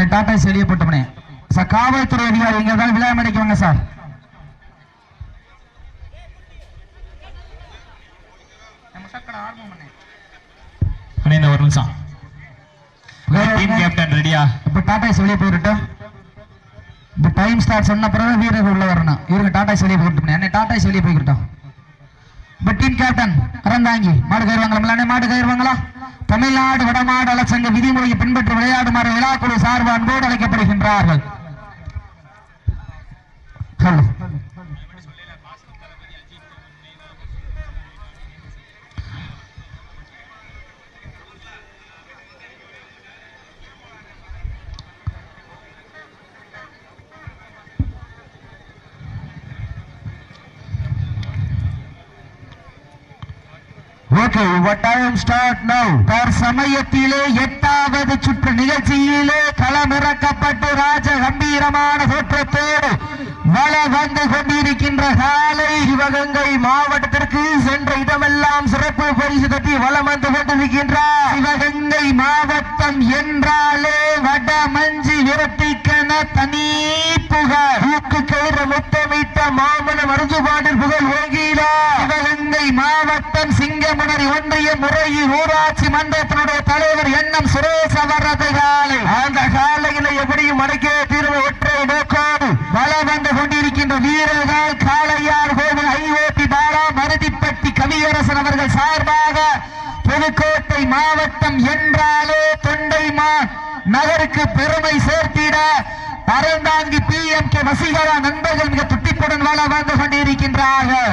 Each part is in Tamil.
அண்ணே டாடா வெளியே போட்டோம்னே சார் காவல்துறை அதிகாரி எங்க இருந்தாலும் விழா மேடைக்கு வாங்க சார். அண்ணே இந்த ஒரு நிமிஷம். டீம் கேப்டன் ரெடியா இப்ப டாடா வெளியே போயிட்டோம் இப்ப டைம் ஸ்டார்ட் சொன்ன பிறகு வீரர்கள் உள்ள வரணும். இவங்க டாடா வெளியே போயிட்டோம் அண்ணே டாடா வெளியே போய்கிட்டோம் இப்ப டீம் கேப்டன் அறந்தாங்கி மாடு கயிறுவாங்களா அண்ணே மாடு கயிறுவாங்களா தமிழ்நாடு வடமாடு அலசங்க விதிமுறையை பின்பற்றி விளையாடுமாறு விழாக்குழு சார்பு அன்போடு அழைக்கப்படுகின்றார்கள் சொல்லு ஓகே டைம் ஸ்டார்ட் நவ் தற்சமயத்திலே எட்டாவது சுற்று நிகழ்ச்சியிலே களமிறக்கப்பட்டு ராஜ கம்பீரமான தோற்றத்தோடு வள வந்து கொண்டிருக்கின்ற காலை சிவகங்கை மாவட்டத்திற்கு சென்ற இடமெல்லாம் சிறப்பு பரிசு தட்டி வளம் வந்து கொண்டிருக்கின்றார் சிவகங்கை மாவட்டம் என்றாலே வட மஞ்சி விரட்டிக்கென தனி புகழ். ஊக்கு கயிறு முத்தமிட்ட மாமன மருதுபாண்டில் புகழ் ஓங்கிலா. சிவகங்கை மாவட்டம் சிங்கமுனரி ஒன்றிய முறையில் ஊராட்சி மன்றத்தினுடைய தலைவர் எண்ணம் சுரேஷ் அவரது காலை அந்த காலையில எப்படியும் அடக்கிய தீர்வு ஒற்றை நோக்கோடு வள வந்து கொண்டிருக்கின்ற வீரர்கள் காளையார் கோவில் ஐஓபி பாலா மருதிப்பட்டி கவியரசன் அவர்கள் சார்பாக புதுக்கோட்டை மாவட்டம் என்றாலே தொண்டைமா நகருக்கு பெருமை சேர்த்திட பரந்தாங்கி பி எம் கே வசீகரா நண்பர்கள் மிக துட்டிப்புடன் வாழ வந்து கொண்டிருக்கின்றார்கள்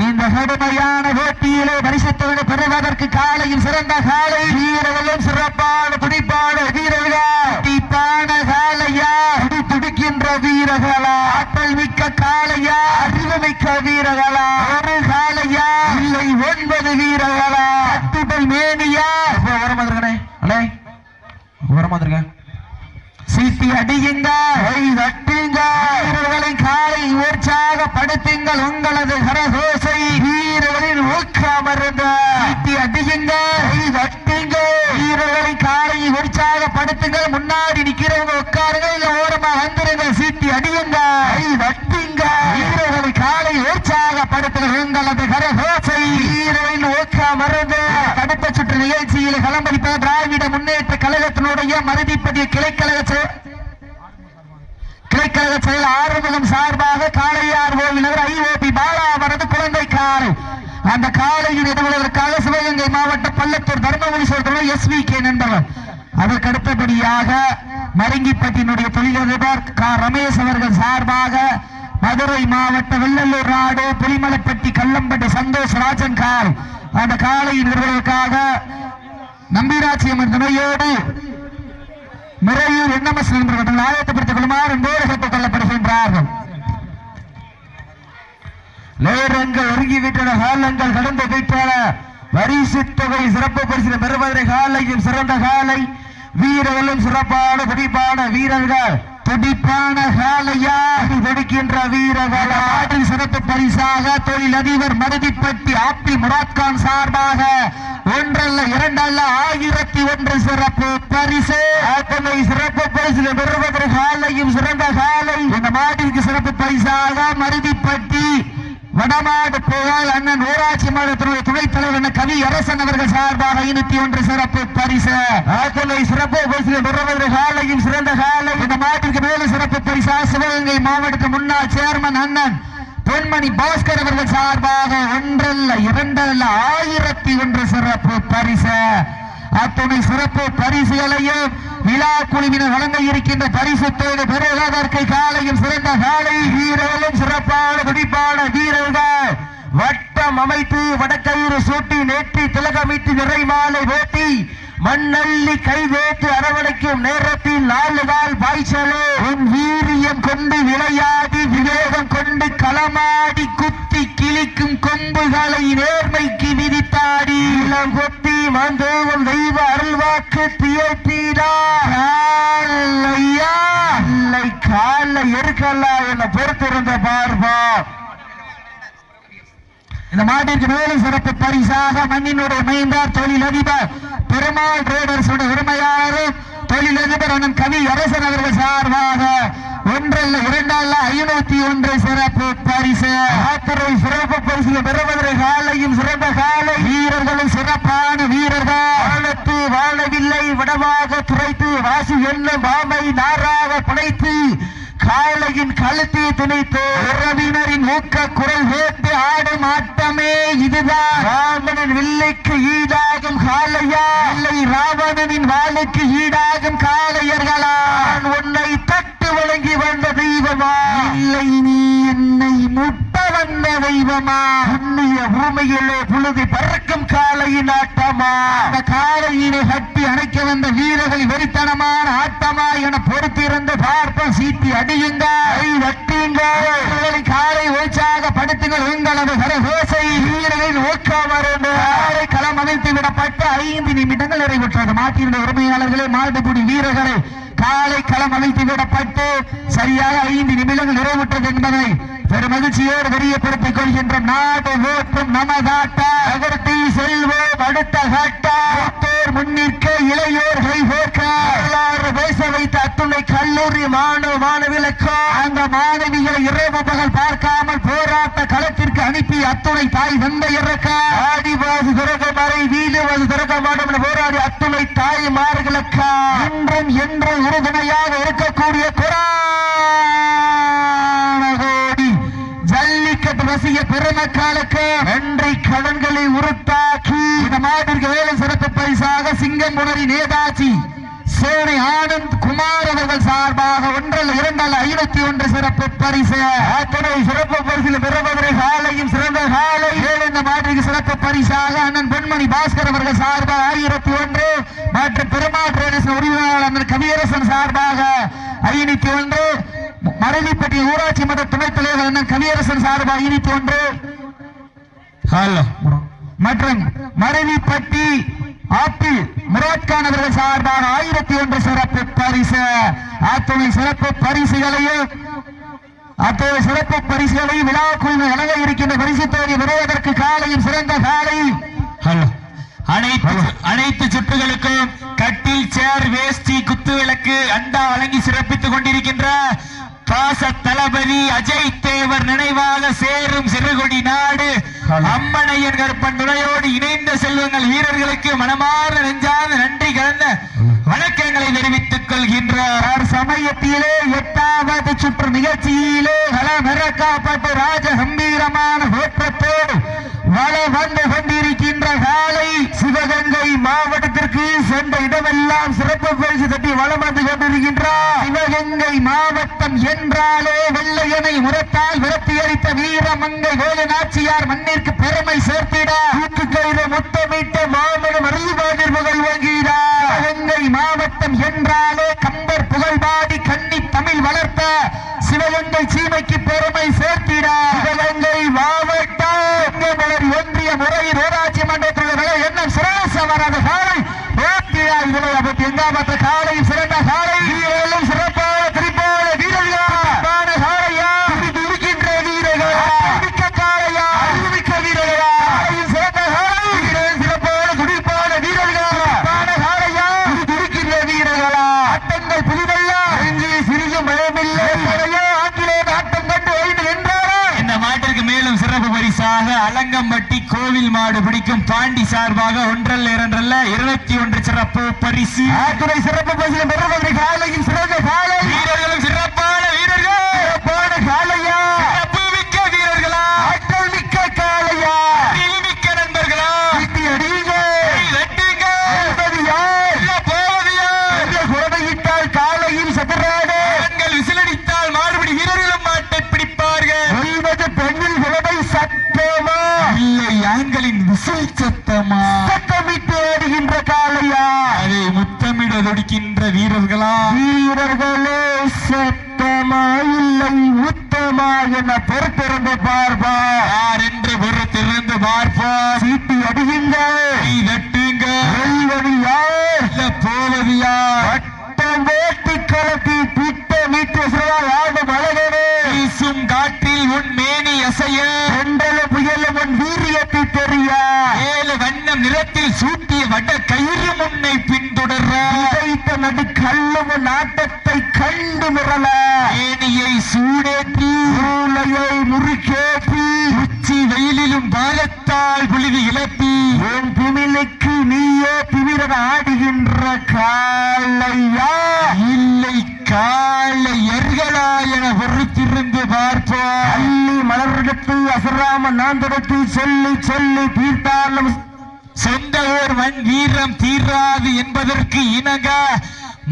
இந்த கடுமையான போட்டியிலே பரிசுத்தவனை பெறுவதற்கு காலையும் சிறந்த காலை வீரர்களும் சிறப்பான துடிப்பான வீரர்கள்? துடிப்பான காலையா துடி துடிக்கின்ற வீரர்களா? ஆற்றல் மிக்க காலையா அறிவு மிக்க வீரர்களா? ஒரு காலையா இல்லை ஒன்பது வீரர்களா? அத்துடல் மேனியா? வர மாதிரிங்கண்ணே அண்ணே வர மாதிரிங்க சீட்டி அடியுங்க தட்டுங்க. வீரர்களின் காலை உற்சாகப்படுத்துங்கள் உங்களது கரகோசை. வீரர்களின் ஊக்கமருந்த சீட்டி அடியுங்க கை வீரர்களை காலையை காலை உற்சாகப்படுத்துங்கள் முன்னாடி நிக்கிறவங்க உட்காருங்க. இல்ல ஓரமா வந்துருங்க. சீட்டி அடியுங்க. கை தட்டுங்க வீரர்களின் காலை உற்சாகப்படுத்துங்கள் உங்களது கரகோசை ஓக்கா மருந்து தடுப்பு சுற்று நிகழ்ச்சியில் களம்பளிப்பது திராவிட முன்னேற்ற கழகத்தினுடைய மருதிப்பதிய கிளைக்கழக கிளைக்கழக செயல் ஆறுமுகம் சார்பாக காளையார் கோவில் ஐஓபி பாலா அவரது குழந்தை காலை அந்த காலையில் எதிர்கொள்வதற்காக சிவகங்கை மாவட்ட எஸ் வி கே நண்பர்கள் அதற்கு அடுத்தபடியாக மருங்கிப்பட்டியினுடைய தொழிலதிபர் கா. ரமேஷ் அவர்கள் சார்பாக மதுரை மாவட்ட வெள்ளலூர் நாடு புலிமலைப்பட்டி கல்லம்பட்டி சந்தோஷ் ராஜன் கால் அந்த காலை நிறுவனத்திற்காக நம்பிராட்சியம் துணையோடு முறையூர் என்எம்எஸ் நண்பர்கள் ஆயத்தப்படுத்திக் கொள்ளுமாறு என்போடு கேட்டுக் கொள்ளப்படுகின்றார்கள். நேரங்கள் ஒருங்கிவிட்டன காலங்கள் கடந்து விட்டன பரிசு தொகை சிறப்பு பரிசு பெருமதுரை காலையும் சிறந்த காலை. வீரர்களும் சிறப்பான துடிப்பான வீரர்கள். துடிப்பான காலையாக வெடிக்கின்ற வீரர்கள். நாட்டில் சிறப்பு பரிசாக தொழில் அதிபர் மருதிப்பட்டி ஆப்பி முராத்கான் சார்பாக ஒன்றல்ல இரண்டல்ல ஆயிரத்தி ஒன்று சிறப்பு பரிசு. அத்தனை சிறப்பு பரிசு பெறுவதற்கு காலையும் சிறந்த காலை. இந்த மாட்டிற்கு சிறப்பு பரிசாக மருதிப்பட்டி வடமாடு புகழ் அண்ணன் ஊராட்சி மன்றத்தினுடைய துணைத் தலைவர் என கவி அரசன் அவர்கள் சார்பாக ஐநூத்தி ஒன்று சிறப்பு பரிசு. அத்தனை சிறப்பு பரிசு காலையும் சிறந்த காலை. இந்த மாட்டிற்கு மேலும் சிறப்பு பரிசா. சிவகங்கை மாவட்ட முன்னாள் சேர்மன் அண்ணன் பொன்மணி பாஸ்கர் அவர்கள் சார்பாக ஒன்றல்ல இரண்டல்ல ஆயிரத்தி ஒன்று சிறப்பு பரிசு. அத்துணை சிறப்பு பரிசுகளையும் விழா குழுவினர் வழங்க இருக்கின்ற பரிசு தொகுதி பெறுவதற்கு காலையும் சிறந்த காலை வீரர்களும் சிறப்பான துடிப்பான வீரர்கள். வட்டம் அமைத்து வடக்கயிறு சூட்டி நேற்றி திலகமிட்டு நிறை மாலை ஓட்டி மண்ணள்ளி கை வேத்து அரவணைக்கும் நேரத்தில் நாலு நாள் பாய்ச்சலே. உன் வீரியம் கொண்டு விளையாட. விவேகம் கொண்டு களமாடி குத்தி கிழிக்கும் கொம்புகளை நேர்மைக்கு விதித்தாடி இளம் கொத்தி மந்தோகம் தெய்வ அருள்வாக்கு தியற்றியா இல்லை கால எருக்கலாம் என பொறுத்திருந்த பார்ப்பா. இந்த மாட்டிற்கு மேலும் சிறப்பு பரிசாக மண்ணினுடைய மைந்தார் தொழில் அதிபர் பெருமாள் ட்ரேடர்ஸ் உரிமையாளரும் தொழிலதிபர் அண்ணன் கவி அரசன் அவர்கள் சார்பாக ஒன்றல்ல இரண்டல்ல ஐநூத்தி ஒன்று சிறப்பு பரிசு. ஆத்திரை சிறப்பு பரிசு பெறுவதற்கு காலையும் சிறந்த காலை. வீரர்களும் சிறப்பான வீரர்கள். வாழத்து வாழவில்லை விடமாக துரைத்து வாசி என்ன பாமை நாராக படைத்து காளையின் கழுத்தை துணைத்து உறவினரின் ஊக்க குரல் வேண்டு ஆடும் ஆட்டமே இதுதான். ராமனின் வில்லைக்கு ஈடாகும் காளையா? இல்லை ராவணனின் வாளுக்கு ஈடாகும் காளையர்களா? நான் உன்னை தெய்வமா? இல்லை நீ என்னை முட்ட வந்த தெய்வமா? புண்ணிய பூமியிலே புழுதி பறக்கும் காளையின் ஆட்டமா? அந்த காளையினை கட்டி அணைக்க வந்த வீரர்கள் வெறித்தனமான ஆட்டமா என பொறுத்திருந்து பார்ப்போம். சீட்டி அடியுங்க கை தட்டுங்கள் வீரர்களை காலை உற்சாகப்படுத்துங்கள் உங்களது கரகோசை வீரர்களின் ஊக்கம் அருந்து காலை களம் அமைத்து விடப்பட்ட ஐந்து நிமிடங்கள் நிறைவுற்றது. மாட்டியிருந்த உரிமையாளர்களே மாடுபிடி வீரர்களை காலை களம் அமைத்து விடப்பட்டு சரியாக ஐந்து நிமிடங்கள் நிறைவுற்றது என்பதை பெருமகிழ்ச்சியோடு தெரியப்படுத்திக் கொள்கின்ற நாடு ஓட்டும் நமதாட்ட நகர்த்தி செல்வோம் அடுத்த கட்டோர் முன்னிற்க இளையோர் கைகோர்க்க வரலாறு பேச வைத்த அத்துணை கல்லூரி மாணவ மாணவிகளுக்கு அந்த மாணவிகளை இரவு பகல் பார்க்காமல் போராட்ட களத்திற்கு அனுப்பி அத்துணை தாய் தந்தை இறக்க. ஆடிவாது திறக்க மறை வீடுவது திறக்க மாட்டோம் என போராடி அத்துணை தாய்மார்களுக்கு வேண்டும் என்றும் உறுதுணையாக இருக்கக்கூடிய கோடி ஜல்லிக்கட்டு ரசிக பெருமக்களுக்கு நன்றி கடன்களை உருட்டாக்கி இந்த மாதிரி வேலை சிறப்பு பரிசாக சிங்கம்புணரி நேதாஜி சேனை ஆனந்த் குமார் அவர்கள் சார்பாக ஒன்றல்ல இரண்டல்ல ஐநூத்தி ஒன்று சிறப்பு பரிசு. அத்தனை சிறப்பு பரிசில் பெறுவதற்கு காலையும் சிறந்த காலை ஏழு இந்த மாட்டிற்கு சிறப்பு பரிசாக அண்ணன் பெண்மணி பாஸ்கர் அவர்கள் சார்பாக ஆயிரத்தி ஒன்று மற்றும் பெருமாற்ற உரிமையாளர் அண்ணன் கவியரசன் சார்பாக ஐநூத்தி ஒன்று. மருதிப்பட்டி ஊராட்சி மன்ற துணைத் தலைவர் அண்ணன் கவியரசன் சார்பாக ஐநூத்தி ஒன்று. மற்றும் மருதிப்பட்டி ஆப்பிள் முராத்கான் அவர்கள் சார்பாக ஆயிரத்தி ஒன்று சிறப்பு பரிசு. அத்துணை சிறப்பு பரிசுகளையும் அத்துணை சிறப்பு பரிசுகளையும் விழா குழுவில் வழங்க இருக்கின்ற பரிசு தொகுதி விரைவதற்கு காலையும் சிறந்த காலை. அனைத்து அனைத்து சுற்றுகளுக்கும் கட்டில் சேர் வேஷ்டி குத்து விளக்கு அண்டா வழங்கி சிறப்பித்துக் கொண்டிருக்கின்ற பாச தளபதி அஜய் தேவர் நினைவாக சேரும் சிறுகொடி நாடு அம்மனையன் கருப்பன் துணையோடு இணைந்த செல்வங்கள் வீரர்களுக்கு மனமாற நெஞ்சாத நன்றி கலந்த வணக்கங்களை தெரிவித்துக் கொள்கின்றார். சமயத்திலே எட்டாவது சுற்று நிகழ்ச்சியிலே களமிறக்கப்பட்டு ராஜ கம்பீரமான தோற்றத்தோடு வள வந்து கொண்டிருக்கின்ற காலை சிவகங்கை மாவட்டத்திற்கு சென்ற இடமெல்லாம் சிறப்பு பரிசு தட்டி வளம் வந்து கொண்டிருக்கின்றார். சிவகங்கை மாவட்டம் என்றாலே வெள்ளையனை முரத்தால் விரட்டி வீரமங்கை வேலு நாச்சியார் மண்ணிற்கு பெருமை சேர்த்திட. தூத்துக்கயிறு முத்தமிட்ட மாமனம் அறிவாதிர் புகழ் வாங்கினார் சிவகங்கை மாவட்டம் என்றாலே கம்பர் புகழ்பாடி கன்னி தமிழ் வளர்த்த சிவகங்கை சீமைக்கு பெரும் சேர்த்திட சிவகங்கை மாவட்டம் சிங்கமலர் ஒன்றிய முறையில் ஊராட்சி மன்றத்தில் என்ன சிரேசவரது காலை ஓட்டியா இதில் அப்படி எங்காமத்த காலை சிறந்த காலை வீரர்களும் சிறப்பான குறிப்பான வீரர்கள் சிறப்பான காளையா துடிக்கின்ற வீரர்கள் மிக்க காளையா அறிவுமிக்க வீரர்களா காளையின் சிறந்த காலை வீரர்கள் சிறப்பான துடிப்பான வீரர்கள் சிறப்பான காளையா துடிக்கின்ற வீரர்களா ஆட்டங்கள் புதிதல்ல நெஞ்சு சிறிதும் பயமில்லை எத்தனையோ ஆங்கிலேய ஆட்டம் கண்டு ஓய்ந்து வென்றாரா இந்த மாட்டிற்கு மேலும் சிறப்பு பரிசாக அலங்கம்பட்டி கோவில் மாடு பிடிக்கும். பாண்டி சார்பாக ஒன்றல்ல இரண்டல்ல. இருபத்தி ஒன்று சிறப்பு பரிசு. சிறப்பு பரிசில் பெறுவதற்கு காலையின் சிறந்த காலை. வீரர்களும் சிறப்பான வீரர்கள் சிறப்பான காளையா சிறப்பு மிக்க வீரர்களா ஆற்றல் மிக்க காளையா மிக்க நண்பர்களா வீட்டி அடியுங்க கை தட்டுங்க. என்பது யார் இல்ல போவது யார்? என்ற குரடையிட்டால் காலையும் சதுராடு ஆண்கள் விசிலடித்தால் மாறுபடி வீரர்களும் மாட்டை பிடிப்பார்கள் சொல்வது பெண்ணில் குரடை சத்தமா இல்லை ஆண்களின் விசில் சத்தமா சத்தமிட்டு ஆடுகின்ற காளையா அதை முத்தமிட துடிக்கின்ற வீரர்களா வீரர்களே சத்தமா இல்லை உத்தமா என பொறுத்திருந்து பார்ப்பா யார் என்று பொறுத்திருந்து பார்ப்போம் சீட்டி அடியுங்க கை தட்டுங்க வெல்வது யார் இல்ல போவது யார் வட்டம் ஓட்டி கலத்தி திட்டமிட்டு சிறார் ஆடும் அழகனே வீசும் காற்றில் உன் மேனி அசைய சென்றல புயலும் உன் வீரியத்தை தெரிய ஏழு வண்ணம் நிறத்தில் சூட்டிய வட கயிறு முன்னை பின்தொடர விதைத்த நடுக்கல்லும் நாட்டத்தை கண்டு மிரள. ஏனியை சூடேற்றி மூளையை முறுக்கேற்றி உச்சி வெயிலிலும் பாலத்தால் புழுதி இழப்பி என் திமிலுக்கு நீயே திமிரன் ஆடுகின்ற காலையா இல்லை காலை எர்களா என பொறுத்திருந்து பார்ப்போம். அள்ளி மலர்கட்டு அசராம நான் தொடர்த்து சொல்லி சொல்லி தீர்த்தாலும் சொந்த ஊர் மண் வீரம் தீராது என்பதற்கு இணங்க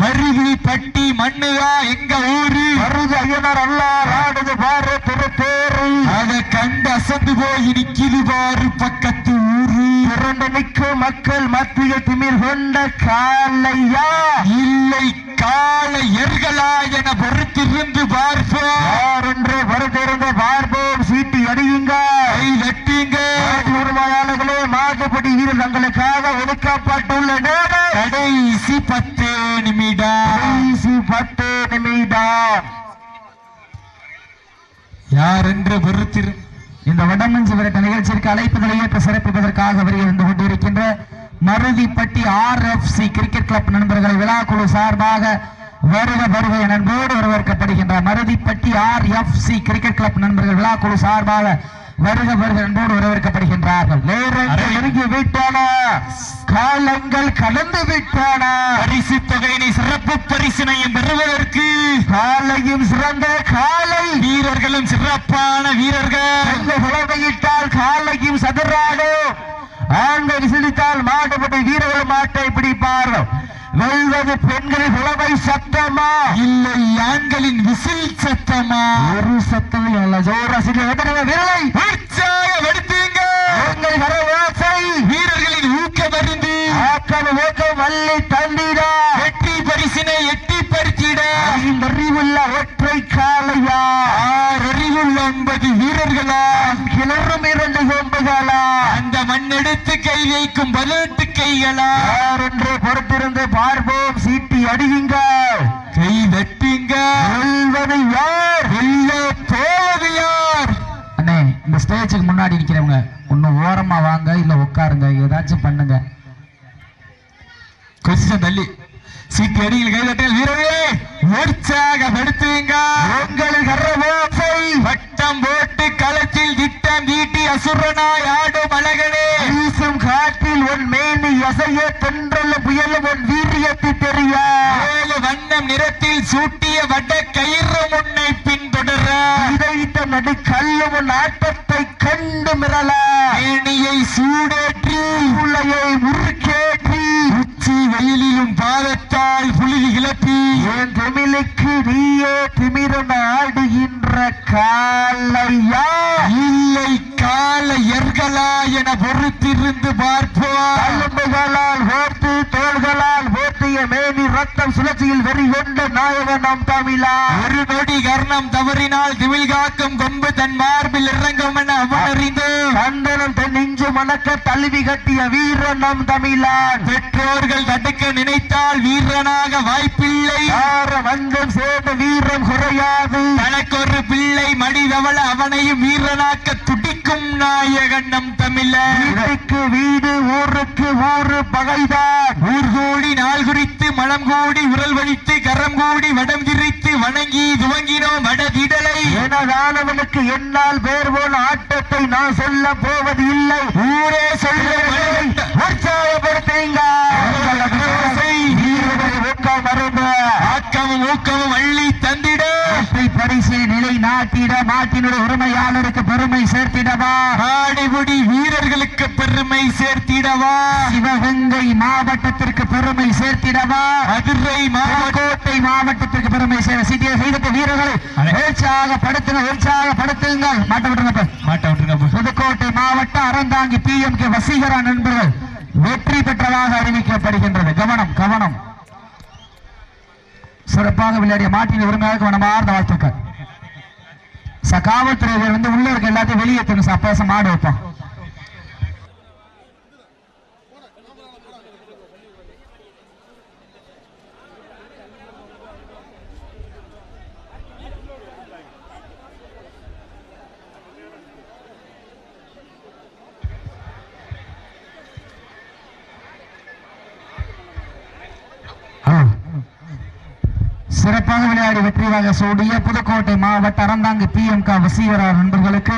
மருவி பட்டி மண்ணுதா எங்க ஊரு? மருது ஐயனார் அல்லார் ஆடுது பாரு திருப்பேரு அத கண்டு அசந்து போய் நிக்குது பாரு பக்கத்து ஊரு. இரண்டு நிற்கும் மக்கள் மத்திய திமிர் கொண்ட காலையா இல்லை காலை எர்களா என பொறுத்திருந்து பார்ப்போம் யார் என்று வருதிருந்த பார்ப்போம் சீட்டி அடியுங்க கை தட்டுங்க உரிமையாளர்களே மாட்டுப்படி வீரர் தங்களுக்காக ஒதுக்கப்பட்டுள்ள நேரம் கடைசி பத்து நிமிடம் கடைசி பத்து நிமிடம் யார் என்று பொறுத்திரு இந்த வடமஞ்சு விரட்ட நிகழ்ச்சிக்கு அழைப்புகளை ஏற்று சிறப்பிப்பதற்காக இருந்து கொண்டிருக்கின்ற Maruthipatti R F C cricket club நண்பர்கள் விழாக்குழு சார்பாக வருக வருக நண்போடு வரவேற்கப்படுகின்ற Maruthipatti R F C cricket club நண்பர்கள் விழாக்குழு சார்பாக வருக வருக அன்போடு வரவேற்கப்படுகின்றார்கள். நேரங்கள் நெருங்கி விட்டன காலங்கள் கடந்து விட்டன பரிசு தொகையினை சிறப்பு பரிசினையும் பெறுவதற்கு காலையும் சிறந்த காலை. வீரர்களும் சிறப்பான வீரர்கள். புலமையிட்டால் காலையும் சதுராடும். ஆண்கள் விசிலித்தால் மாட்டுப்பட்டு வீரர்கள் மாட்டை பிடிப்பார்கள். வெல்வது பெண்களின் புலமை சத்தமா? இல்லை ஆண்களின் விசில் சத்தமா? ஒரு சத்தம் அல்ல ஜோரா சில விரலை. உற்சாகப்படுத்துங்க எங்கள் வரவாசை வீரர்களின் ஊக்கமருந்து ஆக்கம் ஓக்கம் வள்ளி தந்திடா. வெற்றி பரிசினை எட்டி அறிவுள்ள ஒற்றை காலையா அறிவுள்ள ஒன்பது வீரர்களா. கிளறும் இரண்டு கொம்புகளா அந்த மண்ணெடுத்து கை வைக்கும் பதினெட்டு கைகளா? என்று பொறுத்திருந்து பார்ப்போம் சீட்டி அடியுங்க. கை தட்டுங்க வெல்வது யார்? வெல்ல போவது யார்? அண்ணே இந்த ஸ்டேஜுக்கு முன்னாடி நிக்கிறவங்க ஒண்ணு ஓரமா வாங்க இல்ல உட்காருங்க ஏதாச்சும் பண்ணுங்க. கொஞ்சம் தள்ளி. சீட்டு அடியில் கைதட்டல் வீரர்களே உற்சாகப்படுத்துங்க உங்கள் கரவோசை வட்டம் போட்டு களத்தில் திட்டம் தீட்டி அசுரனாய் ஆடும் அழகனே. வீசும் காற்றில் உன் மேனி அசைய தென்றல் புயலும் உன் வீரியத்தை தெரிய. வண்ணம் நிறத்தில் சூட்டிய வட கயிறு முன்னை பின்தொடர. இதைத்த நடு கல்லும் உன் ஆட்டத்தை கண்டு மிரள. ஏணியை சூடேற்றி உள்ளையை முறுக்கேற்றி உச்சி வெயிலிலும் பாதத்தால் புழுதி கிளப்பி என் தமிழுக்கு நீயே திமிரன் ஆடுகின்ற காலையா இல்லை கால எர்களா என பொறுத்திருந்து பார்ப்போம். தழும்புகளால் ஓர்த்து தோள்களால் ஓர்த்திய மேனி ரத்தம் சுழற்சியில் வெறி கொண்ட நாயகன் நம் தமிழா ஒரு நொடி கர்ணம் தவறினால் திமிழ் காக்கும் கொம்பு தன் மார்பில் இறங்கும் என அவன் அறிந்து கந்தனம் தென் நெஞ்சு மணக்க தழுவி கட்டிய வீரன் நம் தமிழான் பெற்றோர்கள் தடுக்க நினைத்தால் வீரனாக வாய்ப்பில்லை. வந்தம் சேர்ந்த வீரம் குறையாது. தனக்கொரு பிள்ளை மடிதவள அவனையும் வீரனாக்க துடிக்கும் நாயகன் நம் வீட்டுக்கு வீடு ஊருக்கு ஊரு பகைதான். ஊர் கூடி நாள் குறித்து மனம் கூடி உரல் வலித்து கரம் கூடி வடம் திரித்து வணங்கி துவங்கினோம் வடதிடலை எனதானவனுக்கு என்னால் பேர் போன ஆட்டத்தை நான் சொல்ல போவது இல்லை. ஊரே சொல்ல வழிவிட்ட- உற்சாகப்படுத்துங்க. ஆக்கமும் ஊக்கமும் அள்ளி தந்திட. பரிசை நிலை நாட்டிட. நாட்டினுடைய உரிமையாளருக்கு பெருமை சேர்த்திடவா. ஆடிபுடி வீரர்களுக்கு பெருமை சேர்த்திடவா? சிவகங்கை மாவட்டத்திற்கு பெருமை சேர்த்திடவா? மதுரை மாவட்ட கோட்டை மாவட்டத்திற்கு பெருமை சேர சிட்டிய செய்த வீரர்களை அடே. உற்சாகப்படுத்துங்க உற்சாகப்படுத்துங்க. மாட்ட விட்டுருங்க மாட்ட விட்டுருங்க போ. புதுக்கோட்டை மாவட்ட Aranthangi P M K Vaseegara நண்பர்கள் வெற்றி பெற்றதாக அறிவிக்கப்படுகின்றது. கவனம் கவனம். சிறப்பாக விளையாடிய மாட்டின் உரிமையாக மனமார்ந்த வாழ்த்துக்கள். காவல்துறை வந்து உள்ள இருக்க எல்லாத்தையும் சார் பேச மாடு வைப்பான் ஆ சிறப்பாக விளையாடி வெற்றிவாக சூடிய புதுக்கோட்டை மாவட்ட அறந்தாங்கி பி எம் க வசீவரார் நண்பர்களுக்கு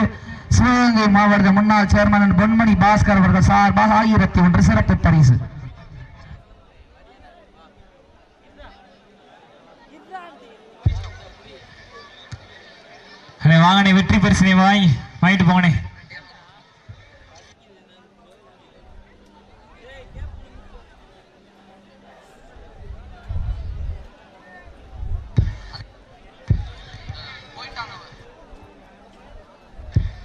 சிவகங்கை மாவட்ட முன்னாள் சேர்மன் பொன்மணி பாஸ்கர் அவர்கள் சார்பாக ஆயிரத்தி ஒன்று சிறப்பு பரிசு. அண்ணே வெற்றி பரிசு வாங்கி வாங்கிட்டு போங்கண்ணே.